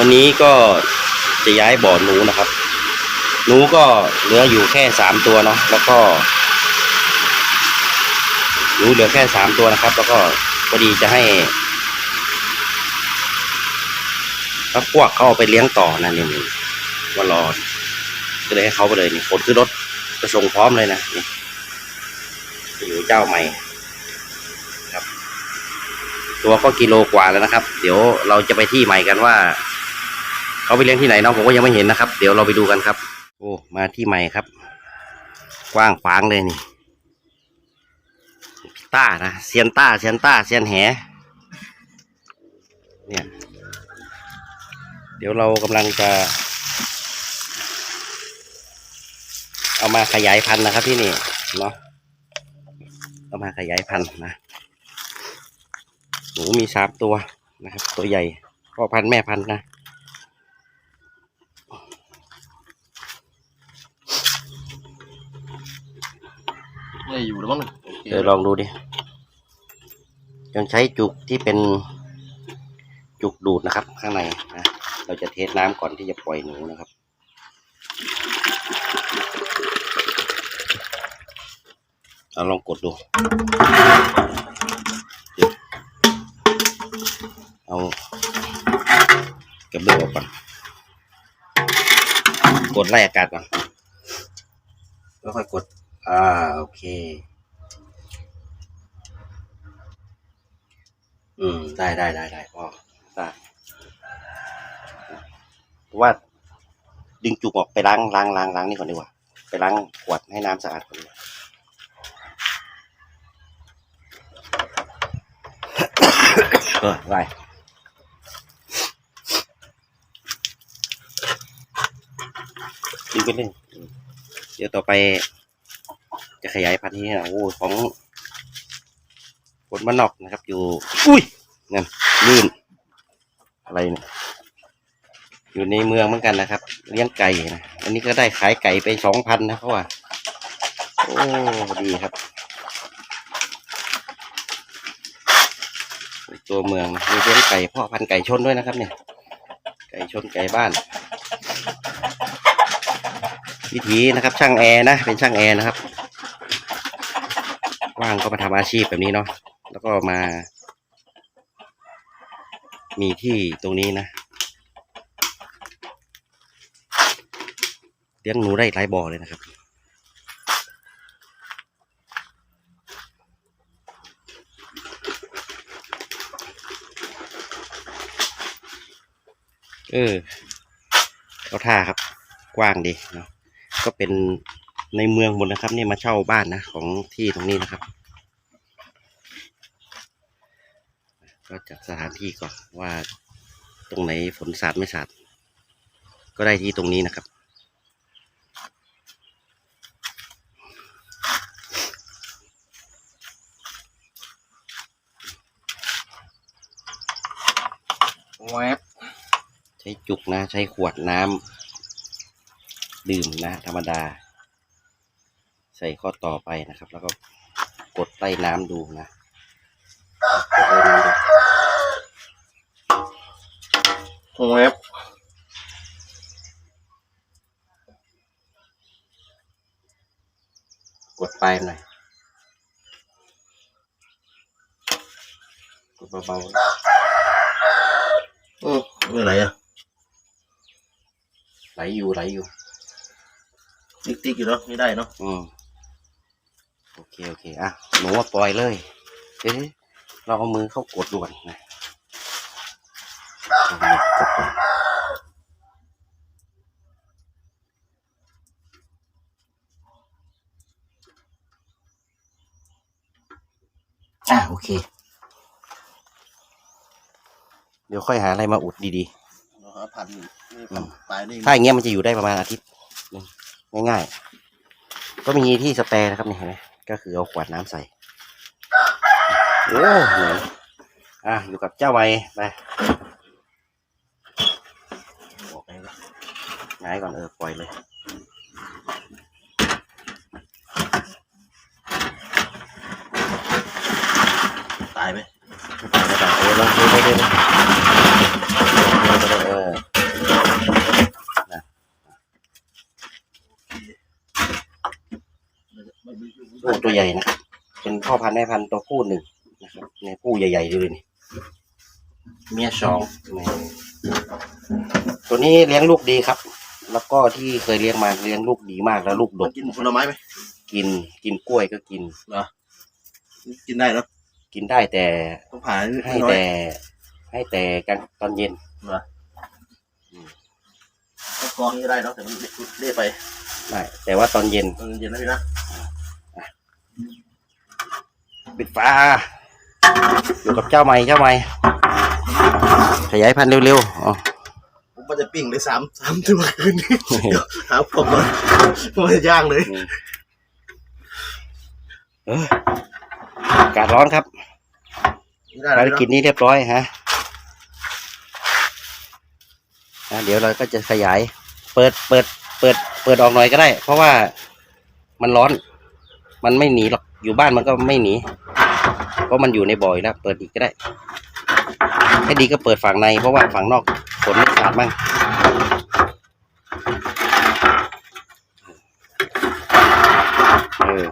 วันนี้ก็จะย้ายบ่อหนูนะครับ หนูก็เหลืออยู่แค่สามตัวเนาะแล้วก็หนูเหลือแค่สามตัวนะครับ แล้วก็พอดีจะให้พักพวกเขาเอาไปเลี้ยงต่อนะนี่นี่ว่ารอก็เลยให้เขาไปเลยนี่คนขึ้นรถจะส่งพร้อมเลยนะนี่อยู่เจ้าใหม่ครับตัวก็กิโลกว่าแล้วนะครับ เดี๋ยวเราจะไปที่ใหม่กันว่า เขาไปเลี้ยงที่ไหนเนาะผมก็ยังไม่เห็นนะครับ เดี๋ยวเราไปดูกันครับ โอ้มาที่ใหม่ครับ กว้างขวางเลยนี่ต้านะเซียนต้าเซียนต้าเซียนแหเนี่ยเดี๋ยวเรากำลังจะ เอามาขยายพันธุ์นะครับที่นี่เนาะเอามาขยายพันธุ์นะหนูมีสามตัวนะครับ ตัวใหญ่พ่อพันธุ์แม่พันธุ์นะ ไม่อยู่แล้วมั้งโอเคเดี๋ยวลองดูดิยังใช้จุกที่เป็นจุกดูดนะครับ ข้างในนะเราจะเทสน้ำก่อนที่จะปล่อยหนูนะครับ เราลองกดดู เอาเก็บเลือออกก่อน กดไล่อากาศก่อนแล้วค่อยกด อ่าโอเค อืม ได้ได้ได้ได้พ่อได้เพราะว่า ดึงจุกออกไปล้างล้างล้างล้างนี่ก่อนดีกว่า ไปล้างขวดให้น้ำสะอาดก่อนดีกว่าเออได้ดึงไปเลยอืมเดี๋ยวต่อไป จะขยายพันธุ์ที่นี่นะโอ้ของคนบ้านอกนะครับ อยู่ อุ้ยนั่นลื่น อะไรเนี่ยอยู่ในเมืองเหมือนกันนะครับ เลี้ยงไก่นะอันนี้ก็ได้ขายไก่ไปสองพันนะเขาว่าโอ้ดีครับตัวเมืองมีเลี้ยงไก่พ่อพันธุ์ไก่ชนด้วยนะครับ เนี่ย ไก่ชนไก่บ้าน วิธีนะครับ ช่างแอร์นะเป็นช่างแอร์นะครับ ว่างก็มาทำอาชีพแบบนี้เนาะแล้วก็มา มีที่ตรงนี้นะเลี้ยงหนูได้หลายบ่อเลยนะครับเออเขาท่าครับ กว้างดีเนาะก็เป็น ในเมืองหมดนะครับนี่มาเช่าบ้านนะของที่ตรงนี้นะครับ ก็จัดสถานที่ก่อนว่าตรงไหนฝนสาดไม่สาดก็ได้ที่ตรงนี้นะครับแวบใช้จุกนะ ใช้ขวดน้ำดื่มนะ ธรรมดา ใส่ข้อต่อไปนะครับ แล้วก็กดใต้น้ำดูนะกดใต้น้ำดูแวบกดปลายหน่อยกดเบาอืมไม่ไหลอะๆไหลอยู่ไหลอยู่ ติ๊กติ๊กอยู่เนาะไม่ได้เนาะอืม โอเคโอเคอะหนูว่าปล่อยเลยเอ๊ะเราเอามือเข้ากดด่วนนะเอามือกดก่อนอะโอเค เดี๋ยวค่อยหาอะไรมาอุดดีเราหาพันนี่พันตายนี่ๆ ถ้าอย่างเงี้ยมันจะอยู่ได้ประมาณอาทิตย์หนึ่งง่ายๆ ก็มีที่สเปรย์นะครับนี่เห็นไหม ก็คือเอาขวดน้ำใส่โอ้เหนื่อยอะอยู่กับเจ้าไว้ไปบอกไงวะง่ายก่อนเออปล่อยเลยตายไหมไม่ตายไม่ตายเออลองดูไปเลยเออ เป็นพ่อพันธุ์แม่พันธุ์ตัวผู้หนึ่งนะครับ ในผู้ใหญ่ๆเลยนี่เมียสองแม่ตัวนี้เลี้ยงลูกดีครับ แล้วก็ที่เคยเลี้ยงมาเลี้ยงลูกดีมากแล้วลูกดมันกกินผลไม้ไหมกินกินกล้วยก็กินกินได้เนาะกินได้แต่ต้องผ่าให้น้อยแต่ ให้แต่กลางตอนเย็นต้องกรองนี่ได้เนาะแต่มันเละไปได้แต่ว่าตอนเย็นมันเย็นนะพี่นะ ปิดฟ้าอยู่กับเจ้าใหม่เจ้าใหม่ขยายพันธุ์เร็วๆอ๋อผมว่าจะปิ้งเลยสามสามตัวคืนนี้เดี๋ยวหาพวกก่อนผมจะย่างเลยเอออากาศร้อนครับไม่ได้ภารเลยกิจนี้เรียบร้อยฮะอะเดี๋ยวเราก็จะขยาย เปิด เปิด เปิด เปิดออกหน่อยก็ได้ เพราะว่ามันร้อน มันไม่หนีหรอก อยู่บ้านมันก็ไม่หนีเพราะมันอยู่ในบ่อยแล้วเปิดอีกก็ได้ให้ดีก็เปิดฝั่งในเพราะว่าฝั่งนอกฝนไม่ขาดมั่งเออ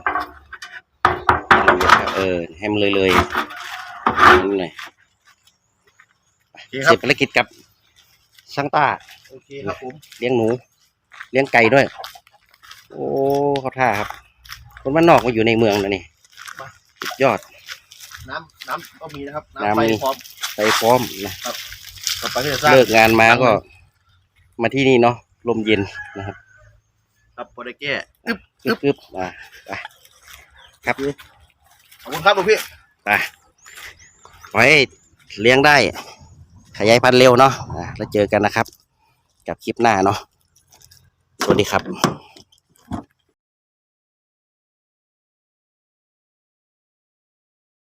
เออให้มันเลยเลยๆนิดหน่อยโอเคครัเสร็บจภารกิจกับช่างต้าโอเคครับผมเลี้ยงหนู เลี้ยงไก่ด้วย โอ้เขาท่าครับ คนบ้านนอกมาอยู่ในเมืองนะนี่สุดยอด น้ำน้ำก็มีนะครับน้ำน้ำไฟมี พร้อมไปพร้อมนะต่อไปก็จะสร้างเลิกงานมาก็น้มาที่นี่เนาะลมเย็นนะครับครับพอได้แก้กึบกึบอ่าไปครับขอบคุณครับหลวงพี่ไปขอให้เลี้ยงได้ ขยายพันธุ์เร็วเนาะอ่าแล้วเจอกันนะครับ กับคลิปหน้าเนาะสวัสดีครับ